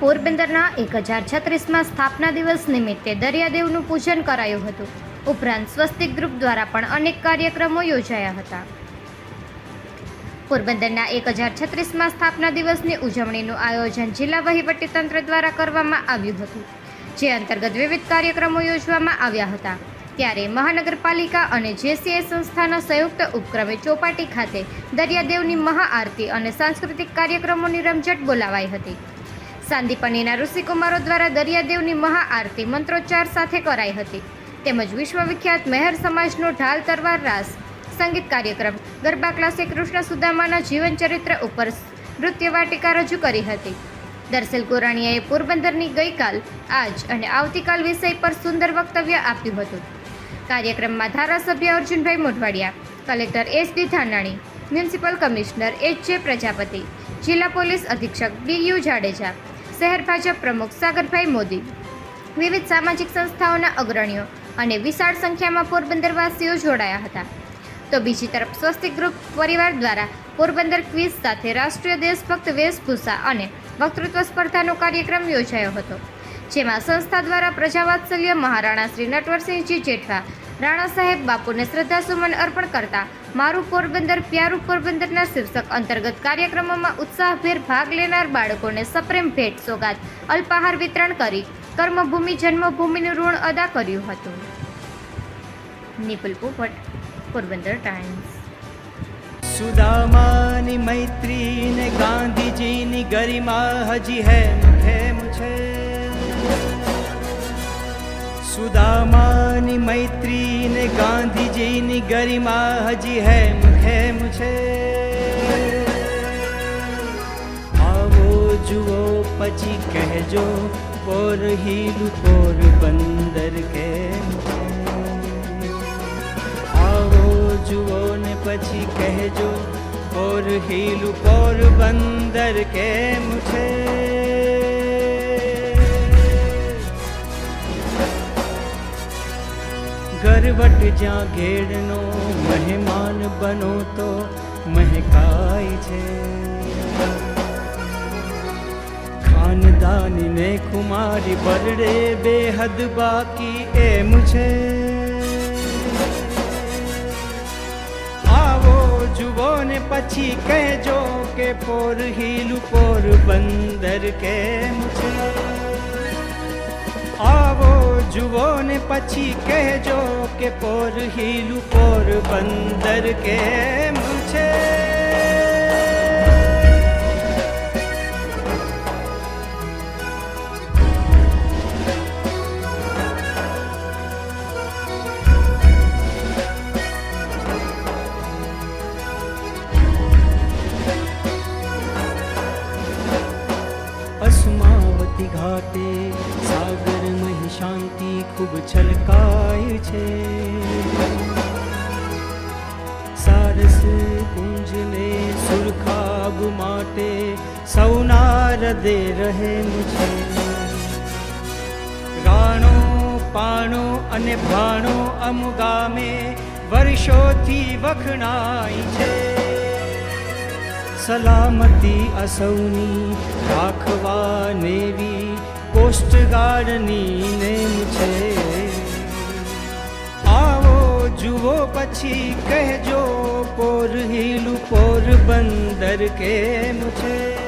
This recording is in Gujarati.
પોરબંદરના એક હજાર છત્રીસમાં સ્થાપના દિવસ નિમિત્તે દરિયાદેવનું પૂજન કરાયું હતું. ઉપરાંત સ્વસ્તિક ગ્રુપ દ્વારા પણ અનેક કાર્યક્રમો યોજાયા હતા. પોરબંદરના એક હજાર છત્રીસમાં સ્થાપના દિવસની ઉજવણીનું આયોજન જિલ્લા વહીવટીતંત્ર દ્વારા કરવામાં આવ્યું હતું, જે અંતર્ગત વિવિધ કાર્યક્રમો યોજવામાં આવ્યા હતા. ત્યારે મહાનગરપાલિકા અને જેસીએ સંસ્થાના સંયુક્ત ઉપક્રમે ચોપાટી ખાતે દરિયાદેવની મહાઆરતી અને સાંસ્કૃતિક કાર્યક્રમોની રમઝટ બોલાવાઈ હતી. સાંદીપણીના ઋષિકુમારો દ્વારા દરિયાદેવની મહાઆરતી મંત્રોચ્ચાર સાથે કરાઈ હતી. તેમજ વિશ્વવિખ્યાત મહેર સમાજનો ઢાલ તરવાર રાસ, સંગીત કાર્યક્રમ, ગરબા ક્લાસે કૃષ્ણ સુદામાના જીવનચરિત્ર ઉપર નૃત્ય વાટિકા રજૂ કરી હતી. દર્શલ ગોરાણીયાએ પોરબંદરની ગઈકાલ, આજ અને આવતીકાલ વિષય પર સુંદર વક્તવ્ય આપ્યું હતું. કાર્યક્રમમાં ધારાસભ્ય Arjunbhai Modhwadia, collector S D Dhanani, municipal commissioner H J Prajapati, જિલ્લા પોલીસ અધિક્ષક બી યુ જાડેજા શહેર ભાજપ પ્રમુખ સાગરભાઈ મોદી, વિવિધ સામાજિક સંસ્થાઓના અગ્રણીઓ અને વિશાળ સંખ્યામાં પોરબંદરવાસીઓ જોડાયા હતા. તો બીજી તરફ સ્વસ્તિક ગ્રુપ પરિવાર દ્વારા પોરબંદર ક્વિઝ સાથે રાષ્ટ્રીય દેશભક્ત વેશભૂષા અને વક્તૃત્વ સ્પર્ધાનો કાર્યક્રમ યોજાયો હતો, જેમાં સંસ્થા દ્વારા પ્રજાવાત્સલ્ય મહારાણા શ્રી નટવરસિંહજી જેઠવા, રાણા સાહેબ બાપુને શ્રદ્ધાસુમન અર્પણ કરતા મારું પોરબંદર, પ્યારું પોરબંદરના શીર્ષક અંતર્ગત કાર્યક્રમોમાં ઉત્સાહભેર ભાગ લેનાર બાળકોને સપ્રેમ ભેટ સોગાદ અલ્પાહાર વિતરણ કરી કર્મભૂમિ, જન્મભૂમિનું ઋણ અદા કર્યું હતું. નિપુલ પોપટ, પોરબંદર ટાઈમ્સ. સુદામાની મૈત્રી ને ગાંધીજીની ગરિમા હજી હે મુખે મુછે. સુદામાની મૈત્રી ને ગાંધીજીની ગરિમા હજી હેમ મુખે મુછે આવો જુઓ પછી કહેજો પોર હીલું પોર બંદર કે આવો જુઓ ને પછી કહેજો પોર હીલું પોર બંદર કેમ છે ગરવટ જ્યાં ઘેડનો મહેમાન બનો તો મહેકાય છે. ખાનદાની ને કુમારી બરડે બેહદ બાકી એમ છે. આવો જુઓ ને પછી કહેજો કે પોર હીલું પોર બંદર કેમ છે? આવો જુઓ ને પછી કહેજો કે પોર હીલું પોર બંદર કેમ છે? અસમાવતી ઘાટે સાગરમાં શાંતિ ખૂબ છલકાય છે. સારસ કુંજને સુરખાબ માટે સૌના હૃદય રહેમ છે. રાણો, પાણો અને ભાણો અમુગામે વર્ષોથી વખણાય છે. સલામતી અસૌની રાખવા નેવી કોસ્ટગાર્ડની નેમ છે. આવો જુઓ પછી કહેજો પોર હિલ પોર બંદર કેમ છે?